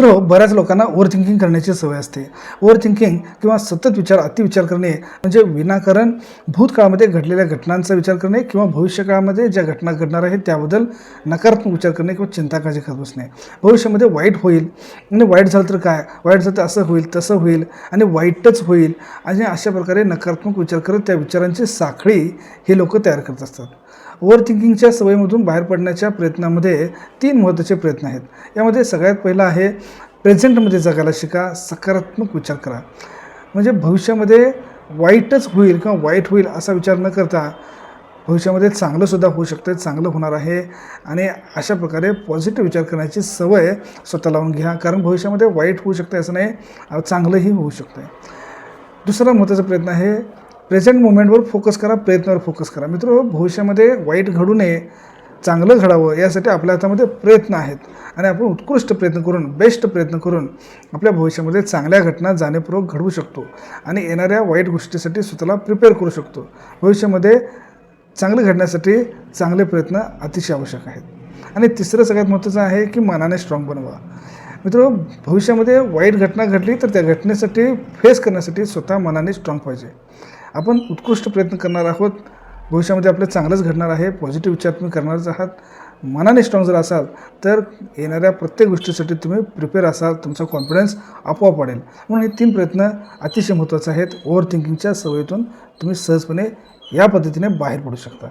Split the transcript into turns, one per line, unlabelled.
मित्र बऱ्याच लोकांना ओव्हर थिंकिंग करण्याची सवय असते. ओव्हर थिंकिंग किंवा सतत विचार अतिविचार करणे म्हणजे विनाकारण भूतकाळामध्ये घडलेल्या घटनांचा विचार करणे किंवा भविष्यकाळामध्ये ज्या घटना घडणार आहेत त्याबद्दल नकारात्मक विचार करणे किंवा चिंता काळजी करत बसणे. भविष्यामध्ये वाईट होईल आणि वाईट झालं तर काय? वाईट झालं तर असं होईल तसं होईल आणि वाईटच होईल आणि अशा प्रकारे नकारात्मक विचार करत त्या विचारांची साखळी हे लोक तयार करत असतात. ओव्हर थिंकिंगच्या सवयीमधून बाहेर पडण्याच्या प्रयत्नामध्ये तीन महत्त्वाचे प्रयत्न आहेत. यामध्ये सगळ्यात पहिला आहे प्रेझेंटमध्ये जगायला शिका सकारात्मक विचार करा. म्हणजे भविष्यामध्ये वाईटच होईल किंवा वाईट होईल असा विचार न करता भविष्यामध्ये चांगलंसुद्धा होऊ शकतं चांगलं होणार आहे. आणि अशा प्रकारे पॉझिटिव्ह विचार करण्याची सवय स्वतः लावून घ्या. कारण भविष्यामध्ये वाईट होऊ शकतं असं नाही चांगलंही होऊ शकतं दुसरा महत्त्वाचा प्रयत्न आहे प्रेझेंट मुवमेंटवर फोकस करा प्रयत्नावर फोकस करा. मित्र भविष्यामध्ये वाईट घडू नये चांगलं घडावं यासाठी आपल्या हातामध्ये प्रयत्न आहेत. आणि आपण उत्कृष्ट प्रयत्न करून बेस्ट प्रयत्न करून आपल्या भविष्यामध्ये चांगल्या घटना जाणीवपूर्वक घडवू शकतो. आणि येणाऱ्या वाईट गोष्टीसाठी स्वतःला प्रिपेअर करू शकतो. भविष्यामध्ये चांगलं घडण्यासाठी चांगले प्रयत्न अतिशय आवश्यक आहेत. आणि तिसरं सगळ्यात महत्त्वाचं आहे की मनाने स्ट्रॉंग बनवा. मित्र भविष्यामध्ये वाईट घटना घडली तर त्या घटनेसाठी फेस करण्यासाठी स्वतः मनाने स्ट्रॉंग पाहिजे. आपण उत्कृष्ट प्रयत्न करणार आहोत. भविष्यामध्ये आपलं चांगलंच घडणार आहे. पॉझिटिव्ह विचार तुम्ही करणारच आहात. मनाने स्ट्रॉंग जर असाल तर येणाऱ्या प्रत्येक गोष्टीसाठी तुम्ही प्रिपेअर असाल. तुमचा कॉन्फिडन्स आपोआप वाढेल. म्हणून हे तीन प्रयत्न अतिशय महत्त्वाचे आहेत. ओव्हर थिंकिंगच्या सवयीतून तुम्ही सहजपणे या पद्धतीने बाहेर पडू शकता.